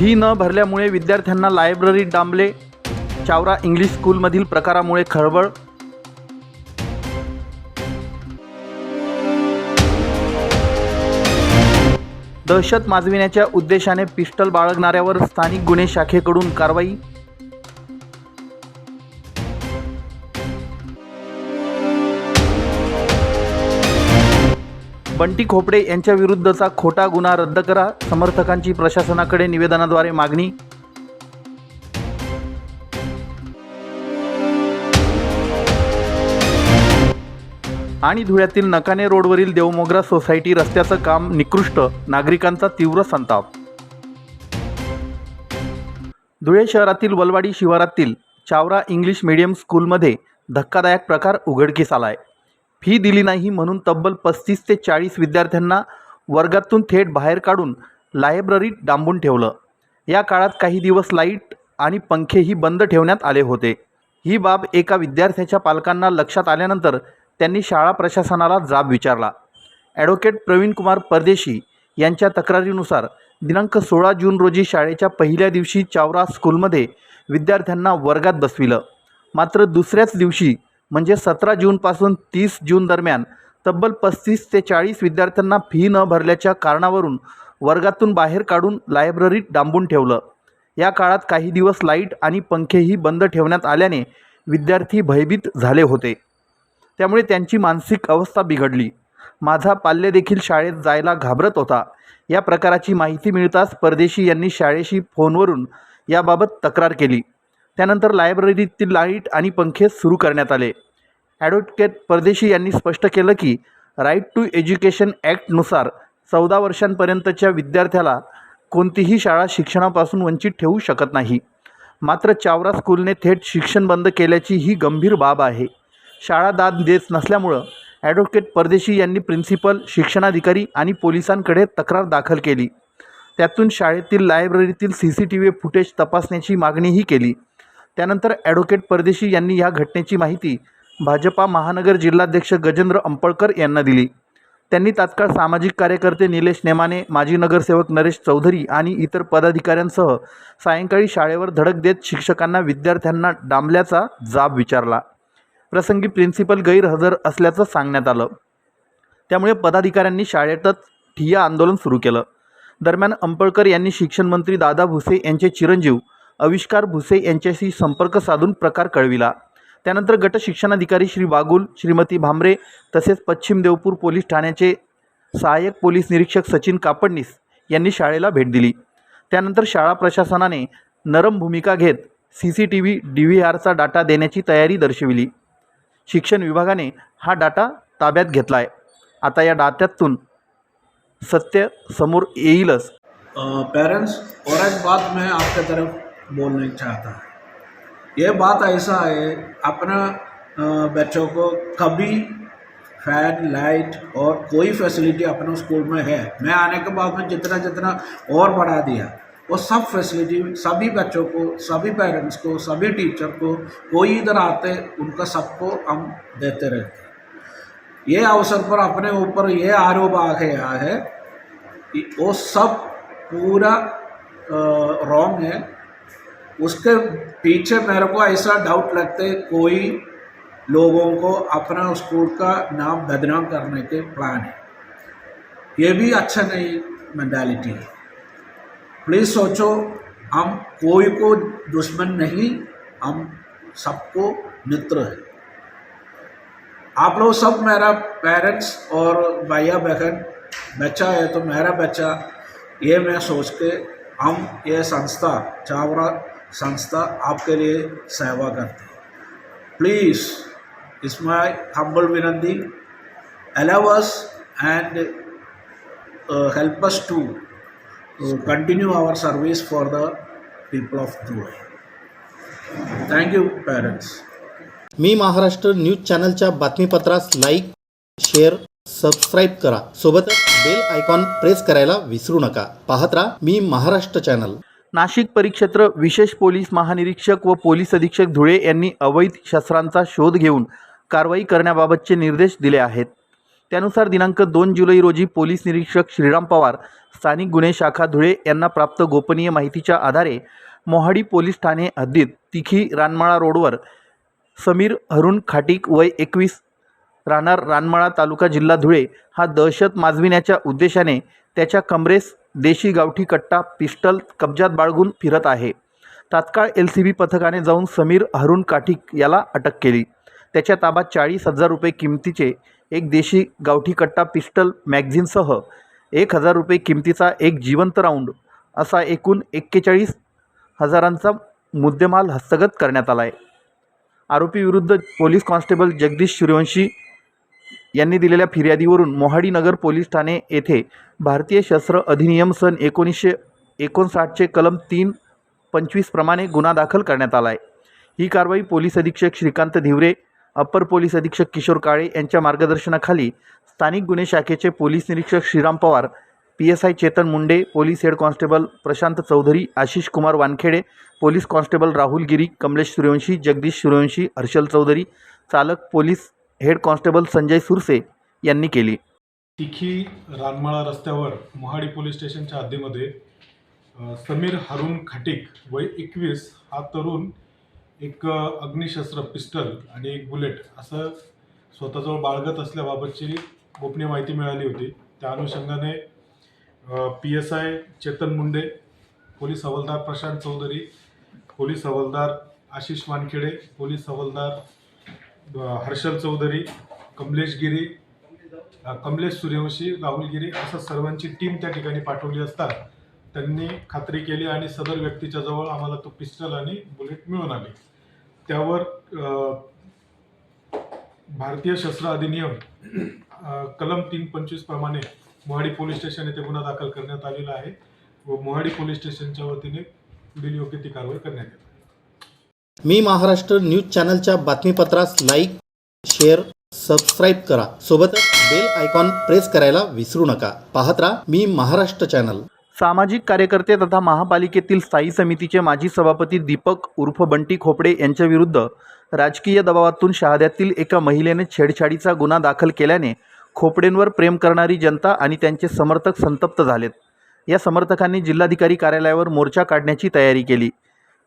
Fee न भरल्यामुळे विद्यार्थ्यांना लायब्ररीत डांबले. चावरा इंग्लिश स्कूलमधील प्रकारामुळे खळबळ. दहशत माजविण्याच्या उद्देशाने पिस्टल बाळगणाऱ्यावर स्थानिक गुन्हे शाखेकडून कारवाई. बंटी खोपडे यांच्या विरुद्धचा खोटा गुन्हा रद्द करा समर्थकांची प्रशासनाकडे निवेदनाद्वारे मागणी. आणि धुळ्यातील नकाने रोडवरील देवमोगरा सोसायटी रस्त्याचं काम निकृष्ट नागरिकांचा तीव्र संताप. धुळे शहरातील वलवाडी शिवारातील चावरा इंग्लिश मीडियम स्कूलमध्ये धक्कादायक प्रकार उघडकीस आला आहे फी दिली नाही म्हणून तब्बल पस्तीस ते चाळीस विद्यार्थ्यांना वर्गातून थेट बाहेर काढून लायब्ररीत डांबून ठेवलं. या काळात काही दिवस लाइट आणि पंखेही बंद ठेवण्यात आले होते. ही बाब एका विद्यार्थ्याच्या पालकांना लक्षात आल्यानंतर त्यांनी शाळा प्रशासनाला जाब विचारला. ॲडव्होकेट प्रवीणकुमार परदेशी यांच्या तक्रारीनुसार दिनांक सोळा जून रोजी शाळेच्या पहिल्या दिवशी चावरा स्कूलमध्ये विद्यार्थ्यांना वर्गात बसविलं. मात्र दुसऱ्याच दिवशी म्हणजे सतरा जूनपासून तीस जून दरम्यान तब्बल पस्तीस ते चाळीस विद्यार्थ्यांना फी न भरल्याच्या कारणावरून वर्गातून बाहेर काढून लायब्ररीत डांबून ठेवलं. या काळात काही दिवस लाइट आणि पंखेही बंद ठेवण्यात आल्याने विद्यार्थी भयभीत झाले होते. त्यामुळे त्यांची मानसिक अवस्था बिघडली. माझा पाल्य देखील शाळेत जायला घाबरत होता. या प्रकाराची माहिती मिळताच परदेशी यांनी शाळेशी फोनवरून याबाबत तक्रार केली. त्यानंतर लायब्ररीतील लाइट आणि पंखे सुरू करण्यात आले. ॲडव्होकेट परदेशी यांनी स्पष्ट केलं की राईट टू एज्युकेशन ॲक्टनुसार चौदा वर्षांपर्यंतच्या विद्यार्थ्याला कोणतीही शाळा शिक्षणापासून वंचित ठेवू शकत नाही. मात्र चावरा स्कूलने थेट शिक्षण बंद केल्याची ही गंभीर बाब आहे. शाळा दाद देत नसल्यामुळं ॲडव्होकेट परदेशी यांनी प्रिन्सिपल शिक्षणाधिकारी आणि पोलिसांकडे तक्रार दाखल केली. त्यातून शाळेतील लायब्ररीतील C C T V footage तपासण्याची मागणीही केली. त्यानंतर ॲडव्होकेट परदेशी यांनी या घटनेची माहिती भाजपा महानगर जिल्हाध्यक्ष गजेंद्र अंपळकर यांना दिली. त्यांनी तात्काळ सामाजिक कार्यकर्ते निलेश नेमाने माजी नगरसेवक नरेश चौधरी आणि इतर पदाधिकाऱ्यांसह सायंकाळी शाळेवर धडक देत शिक्षकांना विद्यार्थ्यांना डांबल्याचा जाब विचारला. प्रसंगी प्रिन्सिपल गैरहजर असल्याचं सांगण्यात आलं. त्यामुळे पदाधिकाऱ्यांनी शाळेतच ठिय्या आंदोलन सुरू केलं. दरम्यान अंपळकर यांनी शिक्षणमंत्री दादा भुसे यांचे चिरंजीव आविष्कार भुसे यांच्याशी संपर्क साधून प्रकार कळविला. त्यानंतर गट शिक्षणाधिकारी श्री बागुल श्रीमती भामरे तसेच पश्चिम देवपूर पोलीस ठाण्याचे सहाय्यक पोलीस निरीक्षक सचिन कापडनीस यांनी शाळेला भेट दिली. त्यानंतर शाळा प्रशासनाने नरम भूमिका घेत C C T V D V आरचा data देण्याची तयारी दर्शविली. शिक्षण विभागाने हा डाटा ताब्यात घेतला आहे आता या डाट्यातून सत्य समोर येईलच. पेरेंट्स और एक बात मैं आपके तरफ बोलना चाहता है। ये बात ऐसा है, अपना बच्चों को कभी फ़ैन, लाइट और कोई फैसिलिटी अपने स्कूल में है। मैं आने के बाद में जितना जितना और बढ़ा दिया, वो सब फैसिलिटी, सभी बच्चों को, सभी पेरेंट्स को, सभी टीचर को, कोई इधर आते, उनका सबको हम देते रहते ये अवसर पर अपने ऊपर ये आरोप आ गया है कि वो सब पूरा रॉन्ग है। उसके पीछे मेरे को ऐसा डाउट लगते कोई लोगों को अपना स्कूल का नाम बदनाम करने के प्लान है। ये भी अच्छा नहीं मेंटालिटी है। प्लीज़ सोचो, हम कोई को दुश्मन नहीं, हम सबको मित्र है। आप लोग सब मेरा पेरेंट्स और भैया बहन, बच्चा है तो मेरा बच्चा, ये मैं सोच के हम ये संस्था, चावरा संस्था आपके लिए सेवा करती प्लीज़ इस माई हम्बल विनंती allow us and help us to continue our service for the people of people thank you parents me Maharashtra news चॅनलच्या बातमीपत्रास लाईक शेअर सबस्क्राईब करा. सोबतच बेल आयकॉन प्रेस करायला विसरू नका. पाहत राहा मी महाराष्ट्र चॅनल. नाशिक परिक्षेत्र विशेष पोलीस महानिरीक्षक व पोलीस अधीक्षक धुळे यांनी अवैध शस्त्रांचा शोध घेऊन कारवाई करण्याबाबतचे निर्देश दिले आहेत. त्यानुसार दिनांक दोन जुलै रोजी पोलीस निरीक्षक श्रीराम पवार स्थानिक गुन्हे शाखा धुळे यांना प्राप्त गोपनीय माहितीच्या आधारे मोहाडी पोलीस ठाणे हद्दीत तिखी रानमाळा रोडवर समीर हरुण खाटीक वय एकवीस राहणार रानमाळा तालुका जिल्हा धुळे हा दहशत माजविण्याच्या उद्देशाने त्याच्या कमरेस देशी गावठी कट्टा पिस्टल कब्जात बाळगून फिरत आहे. तात्काळ एल सी बी पथकाने जाऊन समीर हरुण काठीक याला अटक केली. त्याच्या ताब्यात चाळीस हजार रुपये किमतीचे एक देशी गावठी कट्टा पिस्टल मॅगझिनसह एक हजार रुपये किमतीचा एक जिवंत राऊंड असा एकूण एक्केचाळीस हजारांचा मुद्देमाल हस्तगत करण्यात आला आहे आरोपीविरुद्ध पोलीस कॉन्स्टेबल जगदीश सूर्यवंशी यांनी दिलेल्या फिर्यादीवरून मोहाडी नगर पोलीस ठाणे येथे भारतीय शस्त्र अधिनियम सन एकोणीसशे एकोणसाठचे कलम तीन पंचवीसप्रमाणे गुन्हा दाखल करण्यात आला आहे ही कारवाई पोलीस अधीक्षक श्रीकांत धिवरे अप्पर पोलीस अधीक्षक किशोर काळे यांच्या मार्गदर्शनाखाली स्थानिक गुन्हे शाखेचे पोलीस निरीक्षक Shriram Pawar P S I Chetan Munde police head constable Prashant Chaudhari Ashish Kumar Wankhede police constable Rahul Giri Kamlesh Suryavanshi Jagdish Suryavanshi Harshal Chaudhari चालक police head constable Sanjay Surse यांनी केली. तिखी रानमाळा रस्त्यावर Mohadi police स्टेशनच्या हद्दीमध्ये समीर हरुण खटिक वय एकवीस हा तरुण एक अग्निशस्त्र पिस्टल आणि एक बुलेट असं स्वतःजवळ बाळगत असल्याबाबतची गोपनीय माहिती मिळाली होती. त्या अनुषंगाने P S I Chetan Munde police हवालदार प्रशांत चौधरी पोलीस हवालदार आशिष वानखेडे पोलीस हवालदार हर्षल चौधरी कमलेश गिरी कमलेश सूर्यवंशी राहुल गिरी असं सर्वांची टीम त्या ठिकाणी पाठवली असता त्यांनी खात्री केली आणि सदर व्यक्तीच्या जवळ आम्हाला तो पिस्टल आणि बुलेट मिळून आले. त्यावर भारतीय शस्त्र अधिनियम कलम तीन पंचवीस प्रमाणे मोहाडी पोलीस स्टेशन येथे गुन्हा दाखल करण्यात आलेला आहे व मोहाडी पोलीस स्टेशनच्या वतीने पुढील योग्य ती कारवाई करण्यात येत. मी महाराष्ट्र न्यूज चॅनलच्या बातमीपत्रास लाईक शेअर सबस्क्राईब करा. सोबतच बेल आयकॉन प्रेस करायला विसरू नका. पाहत राहा मी महाराष्ट्र चॅनल. सामाजिक कार्यकर्ते तथा महापालिकेतील स्थायी समितीचे माजी सभापती दीपक उर्फ बंटी खोपडे यांच्याविरुद्ध राजकीय दबावातून शहाद्यातील एका महिलेने छेडछाडीचा गुन्हा दाखल केल्याने खोपडेंवर प्रेम करणारी जनता आणि त्यांचे समर्थक संतप्त झालेत. या समर्थकांनी जिल्हाधिकारी कार्यालयावर मोर्चा काढण्याची तयारी केली.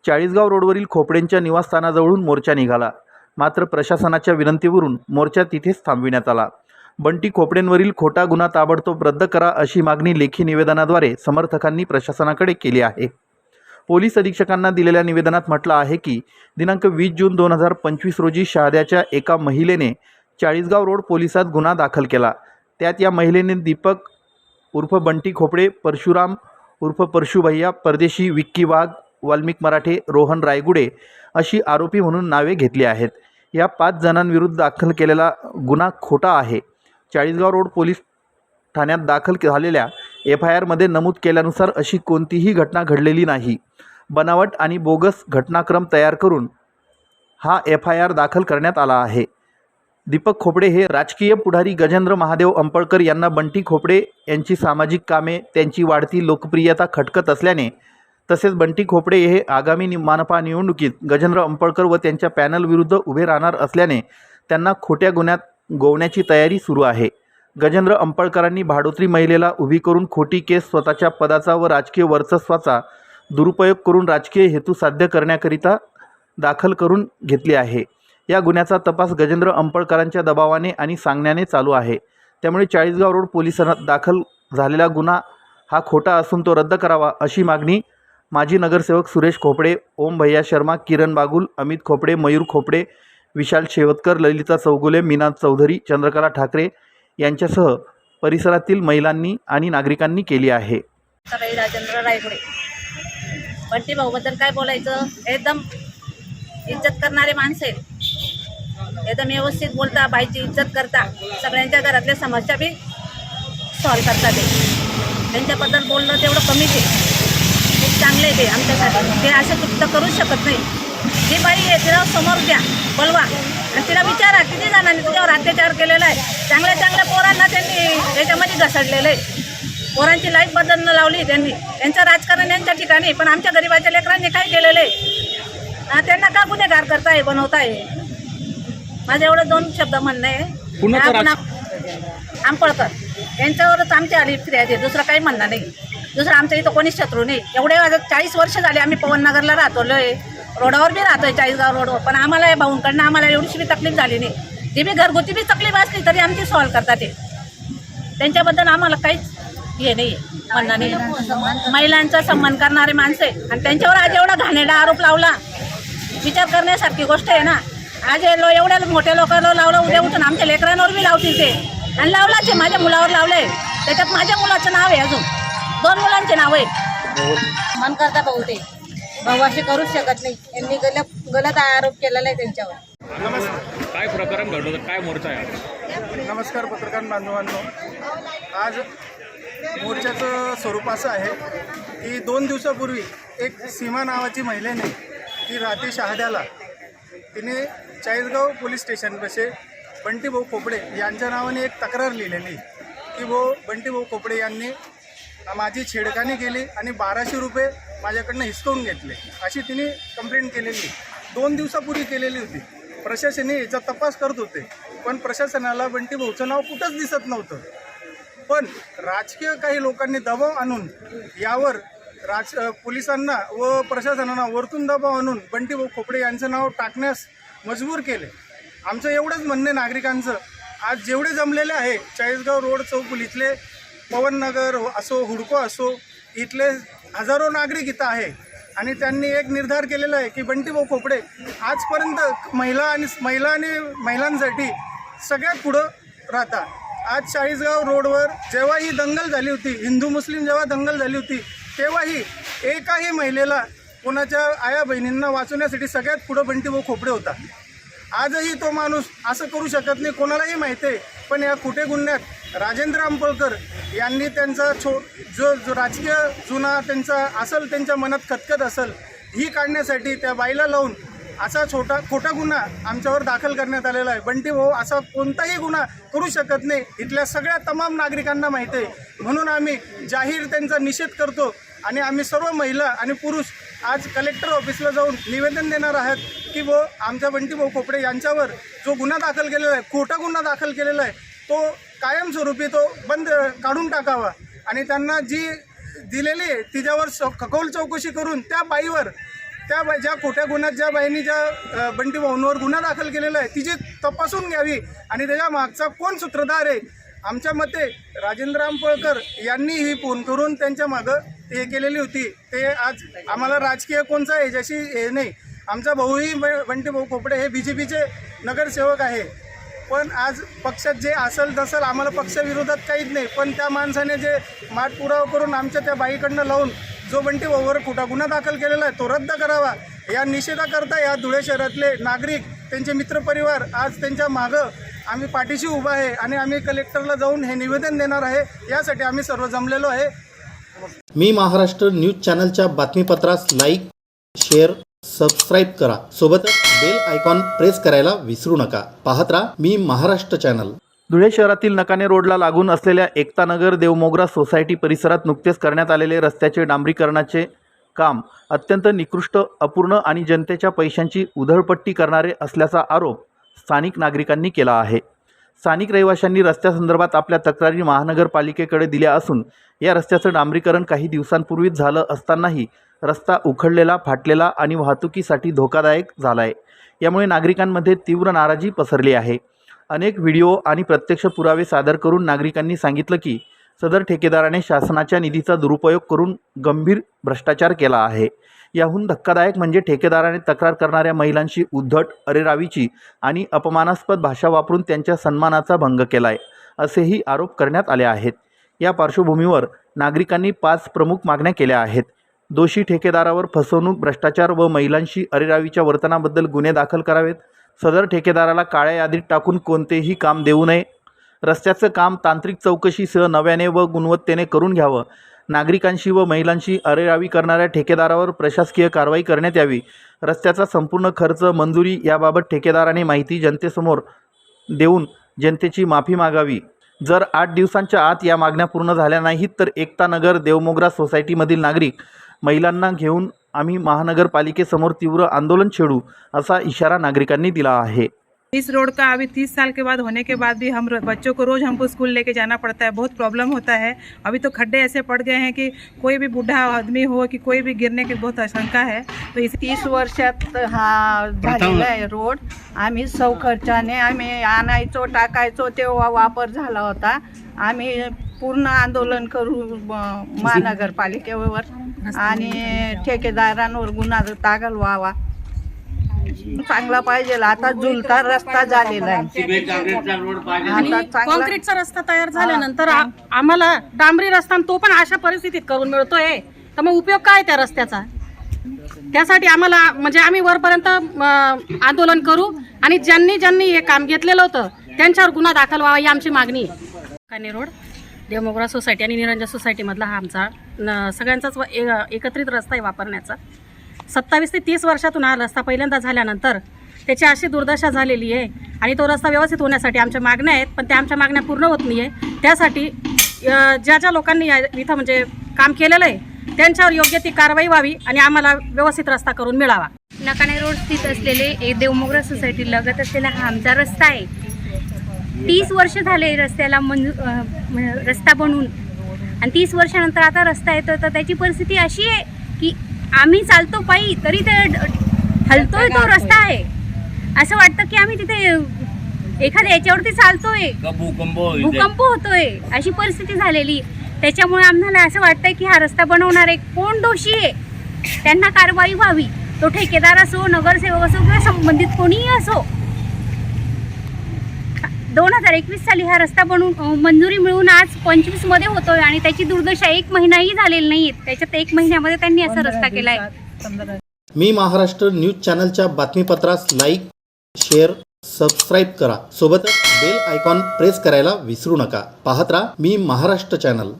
चाळीसगाव रोडवरील खोपडेंच्या निवासस्थानाजवळून मोर्चा निघाला. मात्र प्रशासनाच्या विनंतीवरून मोर्चा तिथेच थांबविण्यात आला. बंटी खोपडेंवरील खोटा गुन्हा ताबडतोब रद्द करा अशी मागणी लेखी निवेदनाद्वारे समर्थकांनी प्रशासनाकडे केली आहे. पोलीस अधीक्षकांना दिलेल्या निवेदनात म्हटलं आहे की दिनांक वीस जून दोन हजार पंचवीस रोजी शहाद्याच्या एका महिलेने चाळीसगाव रोड पोलिसात गुन्हा दाखल केला. त्यात या महिलेने दीपक उर्फ बंटी खोपडे परशुराम उर्फ परशुभैया परदेशी विक्की वाघ वाल्मिक मराठे रोहन रायगुडे अशी आरोपी म्हणून नावे घेतली आहेत. या पाच जणांविरुद्ध दाखल केलेला गुन्हा खोटा आहे. चाळीसगाव रोड पोलीस ठाण्यात दाखल झालेल्या एफ आय आरमध्ये नमूद केल्यानुसार अशी कोणतीही घटना घडलेली नाही. बनावट आणि बोगस घटनाक्रम तयार करून हा एफ आय आर दाखल करण्यात आला आहे. दीपक खोपडे हे राजकीय पुढारी गजेंद्र महादेव अंपळकर यांना बंटी खोपडे यांची सामाजिक कामे त्यांची वाढती लोकप्रियता खटकत असल्याने तसेच बंटी खोपडे हे आगामी नि मानपा निवडणुकीत गजेंद्र अंपळकर व त्यांच्या पॅनलविरुद्ध उभे राहणार असल्याने त्यांना खोट्या गुन्ह्यात गोवण्याची तयारी सुरू आहे. गजेंद्र अंपळकरांनी भाडोत्री महिलेला उभी करून खोटी केस स्वतःच्या पदाचा व राजकीय वर्चस्वाचा दुरुपयोग करून राजकीय हेतू साध्य करण्याकरिता दाखल करून घेतली आहे. या गुन्ह्याचा तपास गजेंद्र अंपळकरांच्या दबावाने आणि सांगण्याने चालू आहे. त्यामुळे चाळीसगाव रोड पोलिसांना दाखल झालेला गुन्हा हा खोटा असून तो रद्द करावा अशी मागणी माजी नगरसेवक सुरेश खोपडे ओम भैया शर्मा किरण बागुल अमित खोपडे मयूर खोपडे विशाल शेवतकर ललिता चौगुले मीनाथ चौधरी चंद्रकला ठाकरे यांच्यासह परिसरातील महिलांनी आणि नागरिकांनी केली आहे. सकाळी राजेंद्र रायगुडे. बंटी भाऊबद्दल काय बोलायचं? एकदम इज्जत करणारे माणसे एकदम व्यवस्थित बोलता बाईची इज्जत करता. सगळ्यांच्या घरातल्या समस्या बी सॉल्व करता ते. त्यांच्याबद्दल बोलणं तेवढं कमीच आहे. चांगले आहे ते आमच्यासाठी. ते असं चुकतं करूच शकत नाही. जी बाई आहे तिला समोर द्या बोलवा. आणि तिला विचारा किती जणांनी तुझ्यावर अत्याचार केलेला आहे? चांगल्या चांगल्या पोरांना त्यांनी याच्यामध्ये घसडलेलं आहे. पोरांची लाईफ बदलणं लावली त्यांनी. यांचं राजकारण यांच्या ठिकाणी पण आमच्या गरीबाच्या लेकरांनी काय केलेलं आहे? त्यांना का गुन्हेगार करताय बनवताय? माझं एवढं दोन शब्द म्हणणं आहे. आंबळकर. यांच्यावरच आमची आली फिर्याद दुसरं काही म्हणणं नाही. दुसरं आमच्या इथं कोणीच शत्रू नाही. एवढे चाळीस वर्ष झाले आम्ही पवननगरला राहतोय रोडावर बी राहतोय चाळीसगाव रोडवर पण आम्हाला या भाऊंकडनं आम्हाला एवढीशी बी तकलीफ झाली नाही. ती बी घरगुती बी तकलीफ असली तरी आमची सॉल्व करतात ते. त्यांच्याबद्दल आम्हाला काहीच हे नाही म्हणणं नाही महिलांचा सन्मान करणारे माणसं आहे. आणि त्यांच्यावर आज एवढा घाणेडा आरोप लावला. विचार करण्यासारखी गोष्ट आहे ना. आज हे लो एवढ्या मोठ्या लोकांना लावलं उद्या उठून आमच्या लेकरांवर बी लावतील ते. आणि लावलाच आहे माझ्या मुलावर लावलंय. त्याच्यात माझ्या मुलाचं नाव आहे अजून. दोन मुलांचे नाव आहे मन करता भाऊ ते. भाऊ असे करूच शकत नाही. यांनी गलत गलत आरोप केलेला आहे त्यांच्यावर. काय प्रकरण घडलं? काय मोर्चा आहे नमस्कार पत्रकार बांधवांनो. आज मोर्चाचं स्वरूप असं आहे की दोन दिवसापूर्वी एक सीमा नावाची महिलेने ती राहते शहाद्याला. तिने चाळीसगाव पोलीस स्टेशनपाशी बंटीभाऊ खोपडे यांच्या नावाने एक तक्रार लिहिलेली. की भाऊ बंटीभाऊ खोपडे यांनी माझी छेडखानी केली आणि बाराशे रुपये माझ्याकडनं हिसकवून घेतले. अशी तिने कंप्लेंट केलेली. दोन दिवसापूर्वी केलेली होती. प्रशासने याचा तपास करत होते. पण प्रशासनाला बंटी भाऊचं नाव कुठंच दिसत नव्हतं. पण राजकीय काही लोकांनी दबाव आणून यावर राज पोलिसांना व प्रशासनाला वरतून दबाव आणून बंटीभाऊ खोपडे यांचं नाव टाकण्यास मजबूर केले. आमचं एवढंच म्हणणे नागरिकांचं. आज जेवढे जमलेले आहे चाळीसगाव रोड चौकुलीतले पवननगर हो- असो हुडको असो इथले हजारो नागरिक इथं आहे. आणि त्यांनी एक निर्धार केलेला आहे की बंटीभाऊ खोपडे आजपर्यंत महिला आणि महिला आणि महिलांसाठी सगळ्यात पुढं राहतात. आज चाळीसगाव रोडवर जेव्हा ही दंगल झाली होती हिंदू मुस्लिम जेव्हा दंगल झाली होती तेव्हाही एकाही महिलेला कोणाच्या आया बहिणींना वाचवण्यासाठी सगळ्यात पुढं बंटीभाऊ खोपडे होता. आजही तो माणूस असं करू शकत नाही कोणालाही माहिती आहे पण या कुठे गुन्ह्यात राजेंद्र आंबोळकर यांनी त्यांचा छो जो जो राजकीय जुना त्यांचा असेल त्यांच्या मनात खतखत असेल ही काढण्यासाठी त्या बाईला लावून असा छोटा खोटा गुन्हा आमच्यावर दाखल करण्यात आलेला आहे. बंटी भाऊ असा कोणताही गुन्हा करू शकत नाही. इथल्या सगळ्या तमाम नागरिकांना माहिती आहे. म्हणून आम्ही जाहीर त्यांचा निषेध करतो आणि आम्ही सर्व महिला आणि पुरुष आज कलेक्टर ऑफिसला जाऊन निवेदन देणार आहात की वो आमच्या बंटी भाऊ खोपडे यांच्यावर जो गुन्हा दाखल केलेला आहे खोटा गुन्हा दाखल केलेला आहे तो कायमस्वरूपी तो बंद काढून टाकावा. आणि त्यांना जी दिलेली आहे तिच्यावर स खगोल चौकशी करून त्या बाईवर त्या बाई ज्या खोट्या गुन्ह्यात ज्या बाईंनी ज्या बंटी भाऊंवर गुन्हा दाखल केलेला आहे तिची तपासून घ्यावी आणि त्याच्या मागचा कोण सूत्रधार आहे? आमच्या मते राजेंद्र आंबळकर यांनी ही फोन करून त्यांच्या मागं हे केलेली होती. ते आज आम्हाला राजकीय कोणचा ज्याशी हे नाही. आमचा भाऊही ब- बंटी भाऊ खोपडे हे बी जे पीचे नगरसेवक आहे. पण आज पक्षात जे असेल तसल आम्हाला पक्षाविरोधात काहीच नाही. पण त्या माणसाने जे माठपुरावा करून आमच्या त्या बाईकडनं लावून जो बंटी खोटा गुन्हा दाखल केलेला आहे तो रद्द करावा. या निषेधाकरता या धुळे शहरातले नागरिक त्यांचे मित्रपरिवार आज त्यांच्या मागं आम्ही पाठीशी उभा आहे आणि आम्ही कलेक्टरला जाऊन हे निवेदन देणार आहे. यासाठी आम्ही सर्व जमलेलो आहे. मी महाराष्ट्र न्यूज चॅनलच्या बातमीपत्रास लाईक शेअर सबस्क्राईब करा. सोबतच बेल आयकॉन प्रेस करायला विसरू नका. पाहत राहा मी महाराष्ट्र चॅनल. धुळे शहरातील नकाने रोडला लागून असलेल्या एकतानगर देवमोगरा सोसायटी परिसरात नुकतेच करण्यात आलेले रस्त्याचे डांबरीकरणाचे काम अत्यंत निकृष्ट अपूर्ण आणि जनतेच्या पैशांची उधळपट्टी करणारे असल्याचा आरोप स्थानिक नागरिकांनी केला आहे. स्थानिक रहिवाशांनी रस्त्यासंदर्भात आपल्या तक्रारी महानगरपालिकेकडे दिल्या असून या रस्त्याचं डांबरीकरण काही दिवसांपूर्वीच झालं असतानाही रस्ता उखडलेला फाटलेला आणि वाहतुकीसाठी धोकादायक झाला आहे यामुळे नागरिकांमध्ये तीव्र नाराजी पसरली आहे. अनेक व्हिडिओ आणि प्रत्यक्ष पुरावे सादर करून नागरिकांनी सांगितलं की सदर ठेकेदाराने शासनाच्या निधीचा दुरुपयोग करून गंभीर भ्रष्टाचार केला आहे. याहून धक्कादायक म्हणजे ठेकेदाराने तक्रार करणाऱ्या महिलांशी उद्धट अरेरावीची आणि अपमानास्पद भाषा वापरून त्यांच्या सन्मानाचा भंग केला आहे असेही आरोप करण्यात आले आहेत. या पार्श्वभूमीवर नागरिकांनी पाच प्रमुख मागण्या केल्या आहेत. दोषी ठेकेदारावर फसवणूक भ्रष्टाचार व महिलांशी अरेरावीच्या वर्तनाबद्दल गुन्हे दाखल करावेत. सदर ठेकेदाराला काळ्या यादीत टाकून कोणतेही काम देऊ नये. रस्त्याचं काम तांत्रिक चौकशीसह नव्याने व गुणवत्तेने करून घ्यावं. नागरिकांशी व महिलांशी अरेरावी करणाऱ्या ठेकेदारावर प्रशासकीय कारवाई करण्यात यावी. रस्त्याचा संपूर्ण खर्च मंजुरी याबाबत ठेकेदाराने माहिती जनतेसमोर देऊन जनतेची माफी मागावी. जर आठ दिवसांच्या आत या मागण्या पूर्ण झाल्या नाहीत तर एकतानगर देवमोगरा सोसायटीमधील नागरिक महिलांना घेऊन आम्ही महानगरपालिकेसमोर तीव्र आंदोलन छेडू असा इशारा नागरिकांनी दिला आहे. इस रोड का अभी तीस साल के बाद होने के बाद भी हम बच्चों को रोज हमको स्कूल लेके जाना पड़ता है बहुत प्रॉब्लम होता है। अभी तो खड्डे ऐसे पड़ गए हैं कि कोई भी बूढ़ा आदमी हो कि कोई भी गिरने की बहुत आशंका है तो इस तीस वर्षात हा झालेला आहे रोड. आम्ही सौ खर्चाने आम्ही आणायचो टाकायचो तेव्हा वापर झाला होता. आम्ही पूर्ण आंदोलन करू महानगरपालिकेवर आणि ठेकेदारांवर गुन्हा दाखल व्हावा. चांगला पाहिजे. आता झुलता रस्ता झालेला आहे. आता चांगला कॉन्क्रीटचा रस्ता तयार झाल्यानंतर आ- आम्हाला डांबरी रस्ता आणि तो पण अशा परिस्थितीत करून मिळतोय. तर मग उपयोग काय त्या रस्त्याचा? त्यासाठी आम्हाला म्हणजे आम्ही वरपर्यंत म, आंदोलन करू आणि ज्यांनी ज्यांनी हे काम घेतलेलं होतं त्यांच्यावर गुन्हा दाखल व्हावा ही आमची मागणी आहे. काने रोड देवमोगरा सोसायटी आणि निरंजन सोसायटीमधला हा आमचा न- सगळ्यांचाच व- एकत्रित रस्ता आहे वापरण्याचा. सत्तावीस ते तीस वर्षातून हा रस्ता पहिल्यांदा झाल्यानंतर त्याची अशी दुर्दशा झालेली आहे आणि तो रस्ता व्यवस्थित होण्यासाठी आमच्या मागण्या आहेत पण त्या आमच्या मागण्या पूर्ण होत नाही आहे त्यासाठी ज्या ज्या लोकांनी या इथं म्हणजे काम केलेलं आहे त्यांच्यावर योग्य ती कारवाई व्हावी आणि आम्हाला व्यवस्थित रस्ता करून मिळावा. नकाने रोड स्थित असलेले एक देवमोगरा सोसायटी लगत असलेला हा आमचा रस्ता आहे. तीस वर्ष झाले रस्त्याला मंजू रस्ता बनवून आणि तीस वर्षानंतर आता रस्ता येतो तर त्याची परिस्थिती अशी आहे की आम्ही चालतो पायी तरी ते हलतोय तो रस्ता आहे. असं वाटतं की आम्ही तिथे एखाद्या याच्यावरती चालतोय. भूकंप होतोय. अशी परिस्थिती झालेली. त्याच्यामुळे आम्हाला असं वाटतंय की हा रस्ता बनवणारे कोण दोषी आहे? त्यांना कारवाई व्हावी. तो ठेकेदार असो नगरसेवक असो किंवा संबंधित कोणीही असो. दोन हजार एकवीस साली हा रस्ता बनवून अं, मंजुरी मिळून आज पंचवीसमध्ये होतोय आणि त्याची दुर्दशा एक महिनाही झालेली नाही त्याच्यात एक महिन्यामध्ये त्यांनी असा रस्ता केलाय. मी महाराष्ट्र न्यूज चॅनलच्या बातमीपत्रास लाईक शेअर सबस्क्राईब करा. सोबतच बेल आयकॉन प्रेस करायला विसरू नका. पाहत राहा मी महाराष्ट्र चॅनल.